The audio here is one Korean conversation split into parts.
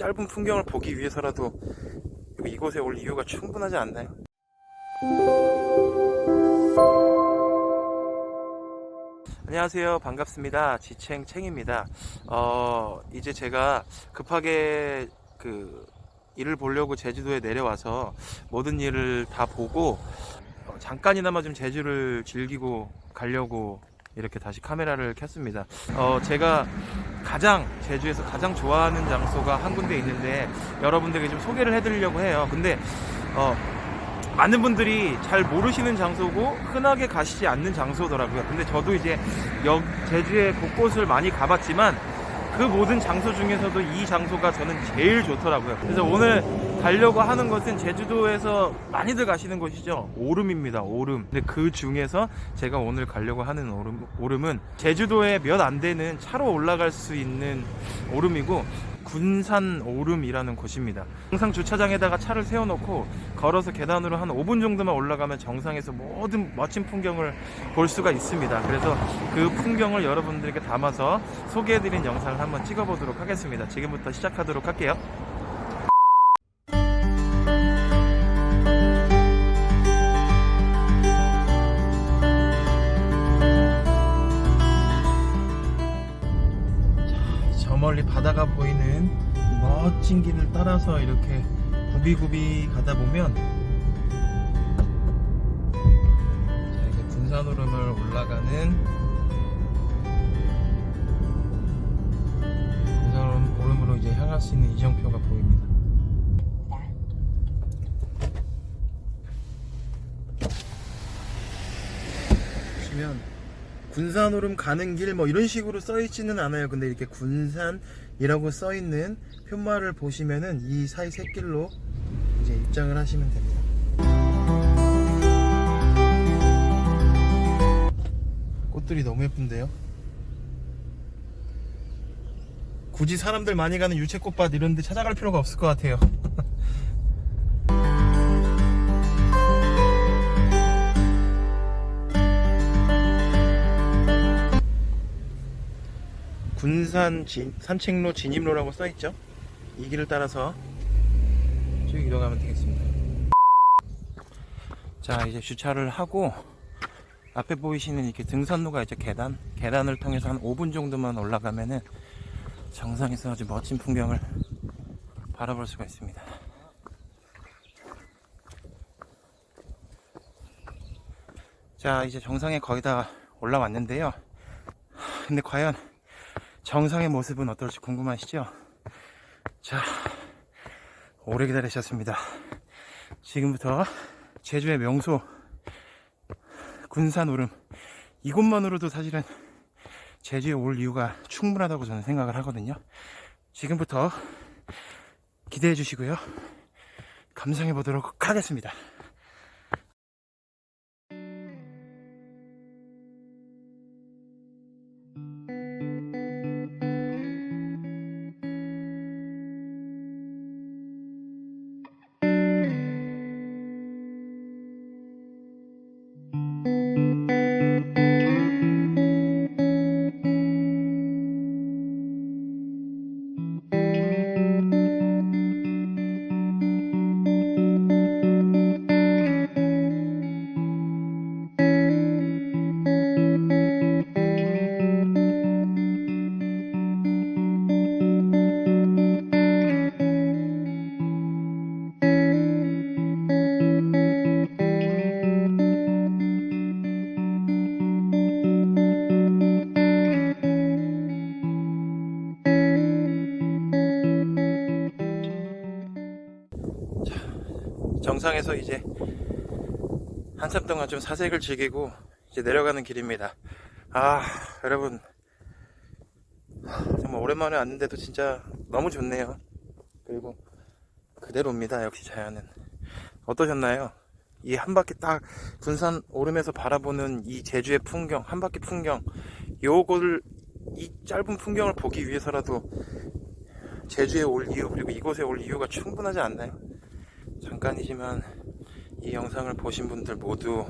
짧은 풍경을 보기 위해서라도 이곳에 올 이유가 충분하지 않나요? 안녕하세요. 반갑습니다. 지챙챙입니다. 어, 이제 제가 급하게 그 일을 보려고 제주도에 내려와서 모든 일을 다 보고 어, 잠깐이나마 좀 제주를 즐기고 가려고 이렇게 다시 카메라를 켰습니다. 어, 제가 가장 제주에서 가장 좋아하는 장소가 한 군데 있는데 여러분들에게 좀 소개를 해드리려고 해요. 근데 어, 많은 분들이 잘 모르시는 장소고 흔하게 가시지 않는 장소더라고요. 근데 저도 이제 여, 제주의 곳곳을 많이 가봤지만 그 모든 장소 중에서도 이 장소가 저는 제일 좋더라고요. 그래서 오늘 가려고 하는 것은 제주도에서 많이들 가시는 곳이죠. 오름입니다. 오름. 근데 그 중에서 제가 오늘 가려고 하는 오름, 오름은 제주도에 몇 안 되는 차로 올라갈 수 있는 오름이고 군산 오름이라는 곳입니다. 항상 주차장에다가 차를 세워놓고 걸어서 계단으로 한 5분 정도만 올라가면 정상에서 모든 멋진 풍경을 볼 수가 있습니다. 그래서 그 풍경을 여러분들에게 담아서 소개해드린 영상을 한번 찍어보도록 하겠습니다. 지금부터 시작하도록 할게요. 멀리 바다가 보이는 멋진 길을 따라서 이렇게 구비구비 가다 보면 자 이제 군산오름을 올라가는 군산오름으로 이제 향할 수 있는 이정표가 보입니다. 보시면 군산오름 가는 길 뭐 이런 식으로 써 있지는 않아요. 근데 이렇게 군산이라고 써 있는 편말을 보시면은 이 사이 샛길로 이제 입장을 하시면 됩니다. 꽃들이 너무 예쁜데요. 굳이 사람들 많이 가는 유채꽃밭 이런 데 찾아갈 필요가 없을 것 같아요. 군산 진- 산책로 진입로라고 써있죠. 이 길을 따라서 쭉 이동하면 되겠습니다. 자, 이제 주차를 하고 앞에 보이시는 이렇게 등산로가 이제 계단, 계단을 통해서 한 5분 정도만 올라가면은 정상에서 아주 멋진 풍경을 바라볼 수가 있습니다. 자, 이제 정상에 거의 다 올라왔는데요. 근데 과연 정상의 모습은 어떨지 궁금하시죠? 자, 오래 기다리셨습니다. 지금부터 제주의 명소 군산 오름 이곳만으로도 사실은 제주에 올 이유가 충분하다고 저는 생각을 하거든요. 지금부터 기대해 주시고요. 감상해 보도록 하겠습니다. 정상에서 이제 한참 동안 좀 사색을 즐기고 이제 내려가는 길입니다. 아, 여러분. 정말 오랜만에 왔는데도 진짜 너무 좋네요. 그리고 그대로입니다. 역시 자연은. 어떠셨나요? 이 한 바퀴 딱 군산 오름에서 바라보는 이 제주의 풍경, 한 바퀴 풍경, 요거를 이 짧은 풍경을 보기 위해서라도 제주에 올 이유, 그리고 이곳에 올 이유가 충분하지 않나요? 잠깐이지만 이 영상을 보신 분들 모두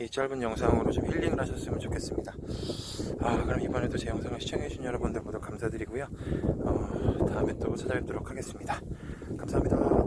이 짧은 영상으로 좀 힐링을 하셨으면 좋겠습니다. 아, 그럼 이번에도 제 영상을 시청해주신 여러분들 모두 감사드리고요. 어, 다음에 또 찾아뵙도록 하겠습니다. 감사합니다.